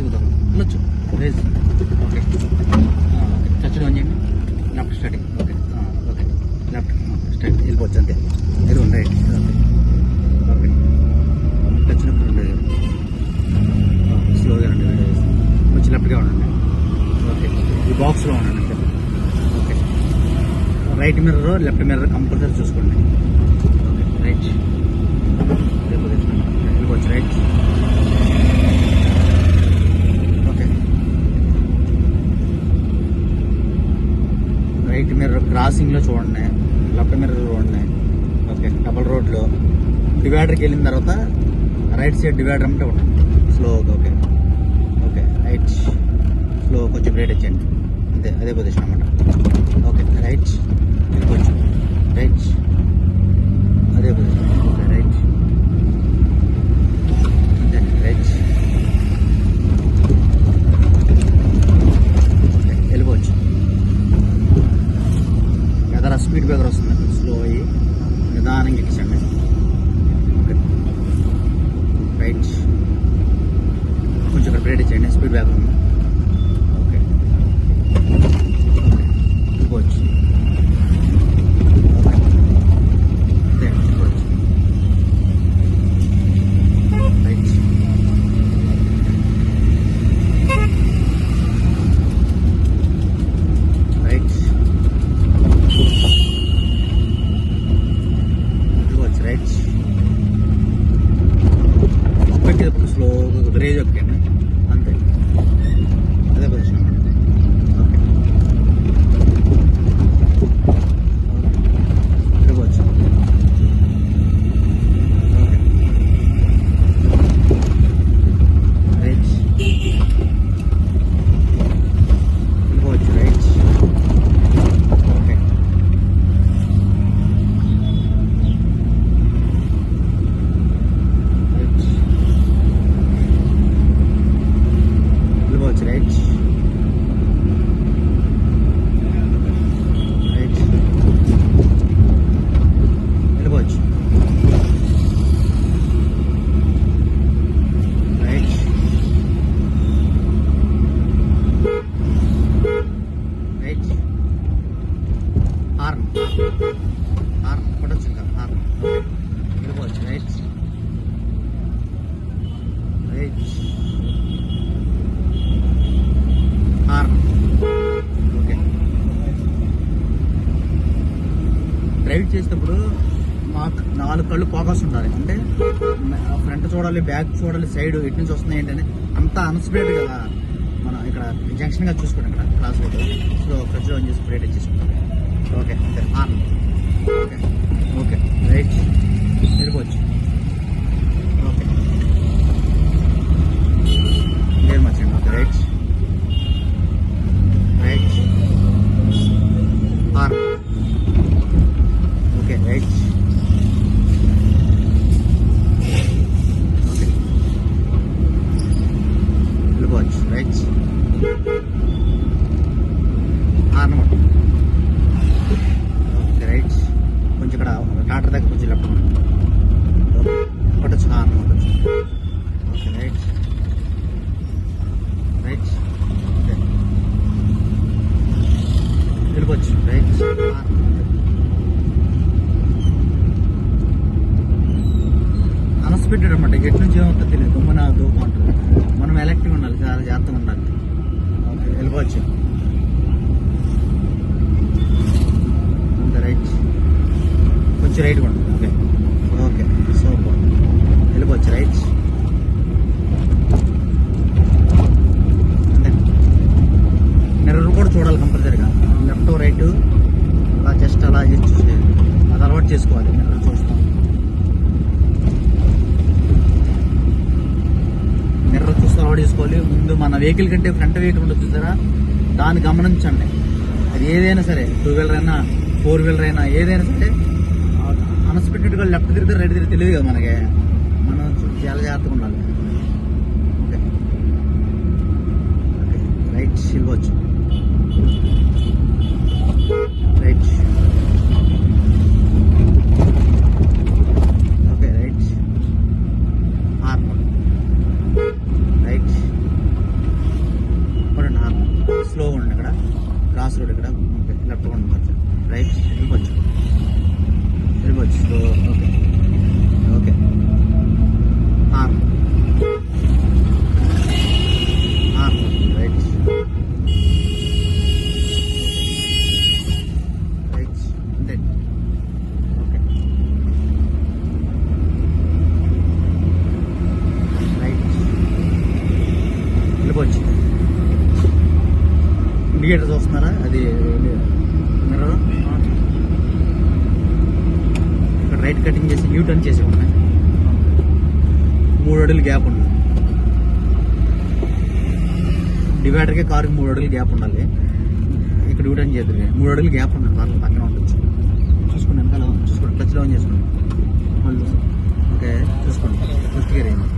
Raise కూడా ఉండొచ్చు okay చచ్చడం అని చెప్పి left starting okay okay left straight వెళ్ళిపోవచ్చు అంతే ఎదురు రైట్ ఓకే వచ్చినప్పుడు ఉండేది స్లోగా రండి కొంచెం లెఫ్ట్గా ఉండండి ఓకే ఈ బాక్స్లో ఉండండి okay right mirror left mirror compulsory చూసుకోండి క్రాసింగ్లో చూడండి లెఫ్ట్ మిర్రర్ చూడండి. ఓకే డబల్ రోడ్లో. డివైడర్కి వెళ్ళిన తర్వాత రైట్ సైడ్ డివైడర్ అంటే ఉండండి స్లోగా ఓకే. ఓకే రైట్ స్లో కొంచెం బ్రేట్ ఇచ్చండి అంతే అదే పొజిషన్ అనమాట ఓకే రైట్ కొంచెం రైట్ అదే పొజిషన్ ఓకే రైట్ అంతే రైట్ ఓకే వెళ్ళిపోవచ్చు ఎదర స్పీడ్ వస్తుంది స్లో అయ్యి నిదానంగా ఎక్కించండి. రైట్ కొంచెం ఇక్కడ బ్రేక్ ఇచ్చేయండి స్పీడ్ బ్రేకర్ ఉంది ఓకే ఓకే వెళ్ళిపోవచ్చు ఓకే అంతే వెళ్ళిపోవచ్చు రైట్ రైట్ వెళ్ళిపోవచ్చు రైట్ పెట్టేటప్పుడు స్లోగా బ్రేజ్ ఒక్కండి అంతే అదే పొజిషన్ అన్నమాట ఓకే వెళ్ళిపోవచ్చు ఓకే రైట్ వెళ్ళిపోవచ్చు రైట్ ఓకే రైట్ వెళ్ళిపోవచ్చు రైట్ రైట్ వెళ్ళిపోవచ్చు రైట్ రైట్ హార్న్ కూడా కొట్టచ్చు హార్న్ వెళ్ళిపోవచ్చు right. Right. Horn okay. Drive చేసేటప్పుడు మాకు నాలుగు కళ్ళు ఫోకస్ ఉండాలి. అంటే ఫ్రంట్ చూడాలి బ్యాక్ చూడాలి సైడ్ ఎటు నుంచి వస్తున్నాయి ఏంటని అంతా అన్స్ప్రేడ్ కదా మనం ఇక్కడ జంక్షన్గా చూసుకోండి ఇక్కడ cross road so fridge on చేసి బ్రేట్ చేసుకుంటాం ఓకే అంతే ఆన్ ఓకే. ఓకే. రైట్. వెళ్ళిపోవచ్చు okay gear మర్చండి okay right right on okay right okay వెళ్ళిపోవచ్చు రైట్ హార్న్ కొట్టు. ఓకే రైట్ కొంచెం ఇక్కడ టాటర్ దగ్గర కొంచెం లెఫ్ట్ ఓకే కొట్టచ్చు హార్న్ కొట్టచ్చు ఓకే రైట్ రైట్ ఓకే వెళ్ళిపోవచ్చు రైట్ అనమాట ఎటు నుంచి ఏమవుతుందో తెలియదు మన దూపం అంటారు మనం ఎలక్టివ్ ఉండాలి. సార్ జాగ్రత్తగా ఉండాలి ఓకే వెళ్ళిపోవచ్చు అంతే రైట్ కొంచెం రైట్ కూడా ఓకే ఓకే సూపర్ వెళ్ళిపోవచ్చు రైట్ అంతే మిర్రర్ కూడా చూడాలి కంపల్సరీగా లెఫ్ట్ రైట్ అలా జస్ట్ అలా చేసి చూసేది అది అలవాటు చేసుకోవాలి మిర్రర్ చూస్తాం వేసుకోవాలి. ముందు మన వెహికల్ కంటే ఫ్రంట్ వెహికల్ ఉంటుంది చూసారా? దాన్ని గమనించండి. అది ఏదైనా సరే టూ వీలర్ అయినా ఫోర్ వీలర్ అయినా ఏదైనా సరే అన్ఎక్స్పెక్టెడ్గా లెఫ్ట్ తిరిగితే రైట్ తిరిగి తెలియదు కదా మనకి. మనం చాలా జాగ్రత్తగా ఉండాలి. ఓకే. ఓకే. రైట్ వెళ్ళిపోవచ్చు right okay right arm right చూడండి స్లో ఉండండి ఇక్కడ. క్రాస్ రోడ్ ఇక్కడ లెఫ్ట్ కొండ రైట్ వెళ్ళిపోవచ్చు వెళ్ళిపోవచ్చు స్లో ఓకే చూస్తున్నారా అది మిర్రర్ ఇక్కడ రైట్ కటింగ్ చేసి యూ టర్న్ చేసి ఉన్నాయి మూడు అడుగులు గ్యాప్ ఉంది డివైడర్కి కారుకి మూడు అడుగులు గ్యాప్ ఉండాలి. ఇక్కడ యూ టర్న్ చేద్దరు మూడు అడుగులు గ్యాప్ ఉంది వాళ్ళు పక్కన ఉండొచ్చు. చూసుకోండి వెనకాల చూసుకోండి. టచ్లో డౌన్ చేసుకోండి మళ్ళీ ఓకే చూసుకోండి. ఫస్ట్ గేర్ అయింది